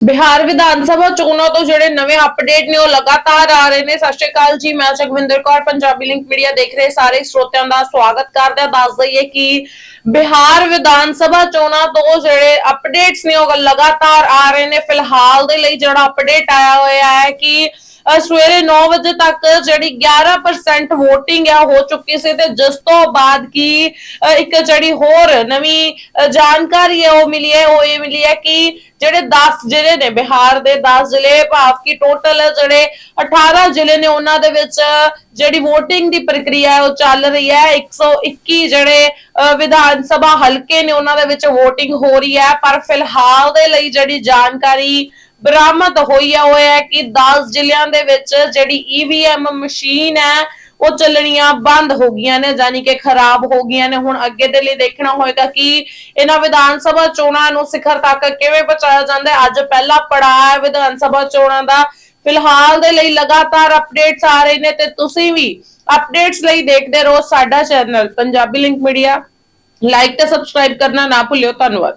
ਬਿਹਾਰ ਵਿਧਾਨ ਸਭਾ ਚੋਣਾਂ ਤੋਂ ਜਿਹੜੇ ਨਵੇਂ ਅਪਡੇਟ ਨੇ ਉਹ ਲਗਾਤਾਰ ਆ ਰਹੇ ਨੇ। ਸਤਿ ਸ਼੍ਰੀ ਅਕਾਲ ਜੀ, ਮੈਂ ਜਗਵਿੰਦਰ ਕੌਰ, ਪੰਜਾਬੀ ਲਿੰਕ ਮੀਡੀਆ ਦੇਖ ਰਹੇ ਸਾਰੇ ਸਰੋਤਿਆਂ ਦਾ ਸਵਾਗਤ ਕਰਦੇ ਹਾਂ। ਦੱਸ ਦਈਏ ਕਿ ਬਿਹਾਰ ਵਿਧਾਨ ਸਭਾ ਚੋਣਾਂ ਤੋਂ ਜਿਹੜੇ ਅਪਡੇਟਸ ਨੇ ਉਹ ਲਗਾਤਾਰ ਆ ਰਹੇ ਨੇ। ਫਿਲਹਾਲ ਦੇ ਲਈ ਜਿਹੜਾ ਅਪਡੇਟ ਆਇਆ ਹੋਇਆ ਹੈ ਕਿ ਸਵੇਰੇ 9 ਵਜੇ ਤੱਕ ਜਿਹੜੀ 11% VOTING ਹੈ ਹੋ ਚੁੱਕੀ ਸੀ ਤੇ ਜਿਸ ਤੋਂ ਬਾਅਦ ਕੀ ਇੱਕ ਜਿਹੜੀ ਹੋਰ ਨਵੀਂ ਜਾਣਕਾਰੀ ਹੈ ਉਹ ਮਿਲੀ ਹੈ, ਉਹ ਇਹ ਮਿਲੀ ਹੈ ਕਿ ਜਿਹੜੇ 10 ਜ਼ਿਲ੍ਹੇ ਨੇ ਬਿਹਾਰ ਦੇ 10 ਜ਼ਿਲ੍ਹੇ, ਭਾਵ ਕਿ ਟੋਟਲ ਜਿਹੜੇ 18 ਜ਼ਿਲ੍ਹੇ ਨੇ ਉਹਨਾਂ ਦੇ ਵਿੱਚ ਜਿਹੜੀ VOTING ਦੀ ਪ੍ਰਕਿਰਿਆ ਹੈ ਉਹ ਚੱਲ ਰਹੀ ਹੈ। 121 ਜਿਹੜੇ ਵਿਧਾਨ ਸਭਾ ਹਲਕੇ ਨੇ ਉਹਨਾਂ ਦੇ ਵਿੱਚ VOTING ਹੋ ਰਹੀ ਹੈ। ਪਰ ਫਿਲਹਾਲ ਦੇ ਲਈ ਜਿਹੜੀ ਜਾਣਕਾਰੀ ਬਰਾਮਦ ਹੋਈ ਹੈ ਉਹ ਇਹ ਹੈ ਕਿ 10 ਜ਼ਿਲ੍ਹਿਆਂ ਦੇ ਵਿੱਚ ਜਿਹੜੀ ਈਵੀਐਮ ਮਸ਼ੀਨ ਹੈ, ਉਹ ਚੱਲਣੀਆਂ ਬੰਦ ਹੋ ਗਈਆਂ ਨੇ ਯਾਨੀ ਕਿ ਖਰਾਬ ਹੋ ਗਈਆਂ ਨੇ। ਹੁਣ ਅੱਗੇ ਦੇ ਲਈ ਦੇਖਣਾ ਹੋਏਗਾ ਕਿ ਇਹਨਾਂ ਵਿਧਾਨ ਸਭਾ ਚੋਣਾਂ ਨੂੰ ਸਿਖਰ ਤੱਕ ਕਿਵੇਂ ਪਹੁੰਚਾਇਆ ਜਾਂਦਾ ਹੈ। ਅੱਜ ਪਹਿਲਾ ਪੜਾਅ ਹੈ ਵਿਧਾਨ ਸਭਾ ਚੋਣਾਂ ਦਾ। ਫਿਲਹਾਲ ਦੇ ਲਈ ਲਗਾਤਾਰ ਅਪਡੇਟਸ ਆ ਰਹੇ ਨੇ ਤੇ ਤੁਸੀਂ ਵੀ ਅਪਡੇਟਸ ਲਈ ਦੇਖਦੇ ਰਹੋ ਸਾਡਾ channel Punjabi link media like ਤੇ ਸਬਸਕ੍ਰਾਈਬ ਕਰਨਾ ਨਾ ਭੁੱਲਿਓ। ਧੰਨਵਾਦ।